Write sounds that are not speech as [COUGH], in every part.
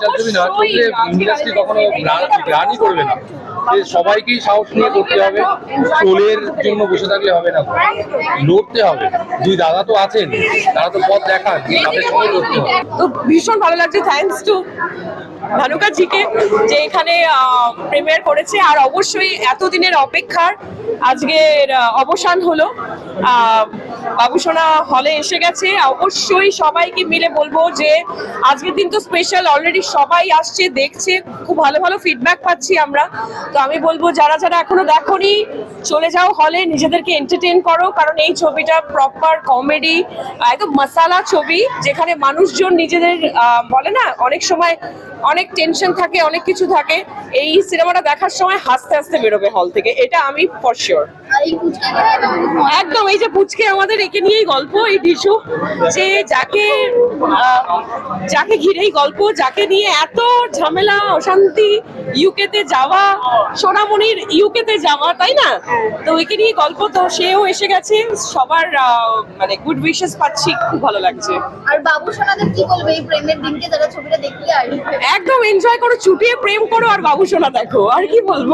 ছবি না করলে ইন্ডাস্ট্রি কখনো গ্রানই করবে না। যে সবাইকেই সাহস নিয়ে করতে হবে ট্রোলের জন্য বসে থাকলে হবে না। লড়তে হবে। দুই দাদা তো আছেন তারা তো পথ দেখান তাদের সঙ্গে লড়তে হবে। তো ভীষণ ভালো লাগছে। থ্যাঙ্কস টু ভানুকা জিকে যে এখানে প্রিমিয়ার করেছে। আর অবশ্যই এতদিনের অপেক্ষার আজকের অবসান হলো। আহ, বাবুসোনা হলে এসে গেছে। অবশ্যই সবাইকে মিলে বলব যে, আজকের দিন তো স্পেশাল অলরেডি সবাই আসছে, দেখছে, খুব ভালো ভালো ফিডব্যাক পাচ্ছি আমরা। তো আমি বলব, যারা যারা এখনও দেখোনি, চলে যাও হলে নিজেদেরকে এন্টারটেইন করো, কারণ এই ছবিটা প্রপার কমেডি একদম মশালা ছবি, যেখানে মানুষজন নিজেদের বলে না, অনেক সময় অনেক টেনশন থাকে, অনেক কিছু থাকে। এই সিনেমাটা দেখার সময় হাসতে হাসতে বেরোবে হল থেকে। এটা আমি ফর শিওর একদম এই যে পুচকে আমাদের একে নিয়েই গল্প এই টিসু যে যাকে যাকে ঘিরেই গল্প যাকে নিয়ে এত ঝামেলা অশান্তি ইউকে তে যাওয়া সোনামণির ইউকে তে যাওয়া তাই না? তো একে নিয়ে গল্প তো সেও এসে গেছে সবার আহ, মানে গুড উইশেস পাচ্ছি খুব ভালো লাগছে। আর বাবু সোনাদের কি বলবে এই প্রেমের দিনকে যারা ছবিটা আসবে একদম এনজয় করো চুটিয়ে প্রেম করো আর বাবু সোনা দেখো আর কি বলব?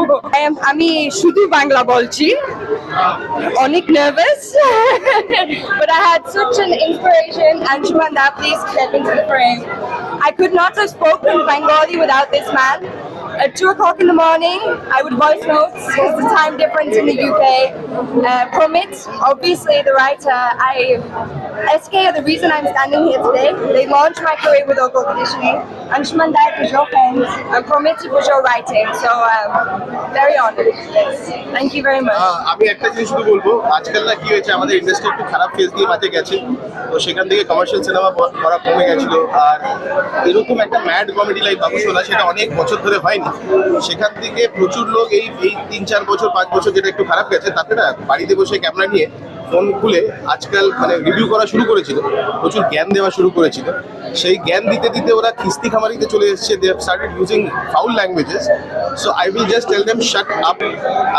আমি শুধু বাংলা বলছি। অনেক nervous [LAUGHS] but I had such an inspiration Anshumanda please step into the frame I could not have spoken Bengali without this man At 2 o'clock in the morning I would voice notes because the time difference in the UK uh, Promit obviously the writer I SK are the reason I'm standing here today they launched my career with Ogo Kishni Anshuman Dad was your friend and Promit was your writing so um, very honored yes. thank you very much আমি একটা জিনিস শুধু বলব আজকাল না কি হয়েছে আমাদের ইন্ডাস্ট্রি একটু খারাপ ফেজ দিয়ে মাঝে গেছে তো সেখান থেকে কমার্শিয়াল সিনেমা করা কমে গেছিল আর এরকম একটা ম্যাড কমেডি লাইক বাবুসোনা সেটা অনেক বছর ধরে হয়নি সেখান থেকে প্রচুর লোক এই এই তিন চার বছর, পাঁচ বছর যেটা একটু খারাপ গেছে, তাতে না বাড়িতে বসে ক্যামেরা নিয়ে ফোন খুলে আজকাল মানে রিভিউ করা শুরু করেছিল, প্রচুর জ্ঞান দেওয়া শুরু করেছিল। সেই জ্ঞান দিতে দিতে ওরা খিস্তি খামারিতে চলে এসেছে they started using foul languages so I will just tell them shut up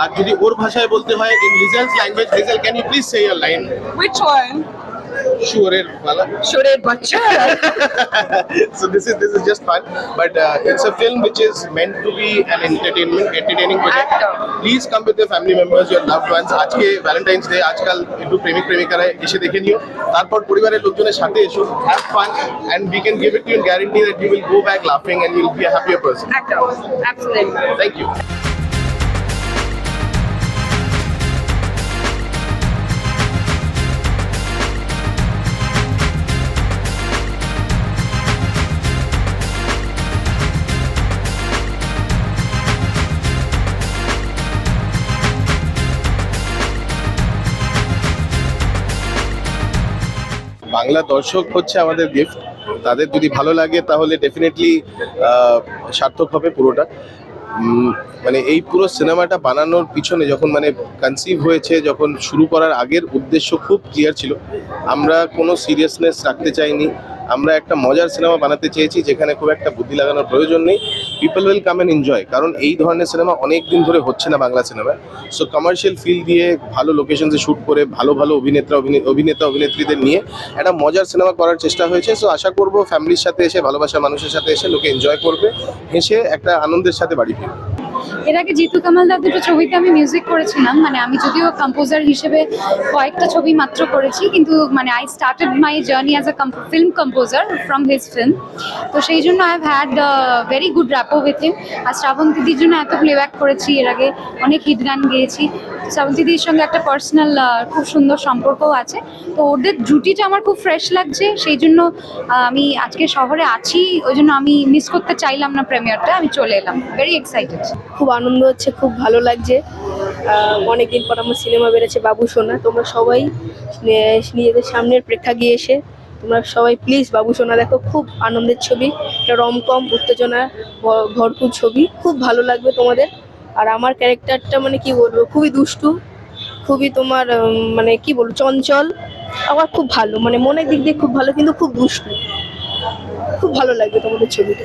আর যদি ওর ভাষায় বলতে হয় in Lizel's language Lizel can you please say your line which one? শুয়োরের পালা Shure Bachcha so this is this is just fun but uh, it's a film which is meant to be an entertainment entertaining project please come with your family members your loved ones আজকে Valentine's day আজকাল একটু প্রেমিক প্রেমিকারা এসে দেখে নিও তারপর পরিবারের লোকজনের সাথে এসো have fun and we can give it to you and guarantee that you will go back laughing and you'll be a happier person একদম absolutely thank you বাংলা দর্শক হচ্ছে আমাদের গিফট তাদের যদি ভালো লাগে তাহলে ডেফিনেটলি সার্থক হবে পুরোটা। মানে এই পুরো সিনেমাটা বানানোর পিছনে যখন মানে কনসিভ হয়েছে, যখন শুরু করার আগের উদ্দেশ্য খুব ক্লিয়ার ছিল। আমরা কোনো সিরিয়াসনেস রাখতে চাইনি। আমরা একটা মজার সিনেমা বানাতে চেয়েছি যেখানে খুব একটা বুদ্ধি লাগানোর প্রয়োজন নেই। People will come and enjoy কারণ এই ধরনের সিনেমা অনেক দিন ধরে হচ্ছে না বাংলা সিনেমায় সো কমার্শিয়াল ফিল দিয়ে ভালো লোকেশনসে শ্যুট করে, ভালো ভালো অভিনেতা, অভিনে- অভিনেতা, অভিনেত্রীদের নিয়ে একটা মজার সিনেমা করার চেষ্টা হয়েছে। সো আশা করব ফ্যামিলির সাথে এসে ভালোবাসা মানুষের সাথে এসে লোকে এনজয় করবে, হেসে একটা আনন্দের সাথে বাড়ি ফিরবে। এর আগে জিতু কামালদার দুটো ছবিতে আমি মিউজিক করেছিলাম মানে আমি যদিও কম্পোজার হিসেবে কয়েকটা ছবি মাত্র করেছি, কিন্তু মানে I started my journey as a film composer from his film তো সেই জন্য I have had very good rapport with him আর শ্রাবণ দিদির জন্য এত প্লেব্যাক করেছি, এর আগে অনেক হিট গান গেয়েছি। শ্রাবণ দিদির সঙ্গে একটা পার্সোনাল খুব সুন্দর সম্পর্কও আছে। তো ওদের জুটিটা আমার খুব ফ্রেশ লাগছে, সেই জন্য আমি আজকে শহরে আছি, ওই জন্য আমি মিস করতে চাইলাম না প্রেমিয়ারটা আমি চলে এলাম। ভেরি এক্সাইটেড খুব আনন্দ হচ্ছে, খুব ভালো লাগছে। অনেকদিন পর আমার সিনেমা বেরোচ্ছে বাবু সোনা। তোমরা সবাই নিজেদের সামনের প্রেক্ষাগৃহে এসে তোমরা সবাই প্লিজ বাবু সোনা দেখো, খুব আনন্দের ছবি। একটা রমকম উত্তেজনা ভরপুর ছবি। খুব ভালো লাগবে তোমাদের। আর আমার ক্যারেক্টারটা মানে কি বলব, খুবই দুষ্টু, খুবই তোমার মানে কি বলব, চঞ্চল। আবার খুব ভালো মানে মনের দিক দিয়ে খুব ভালো, কিন্তু খুব দুষ্টু। খুব ভালো লাগবে তোমাদের ছবিটা।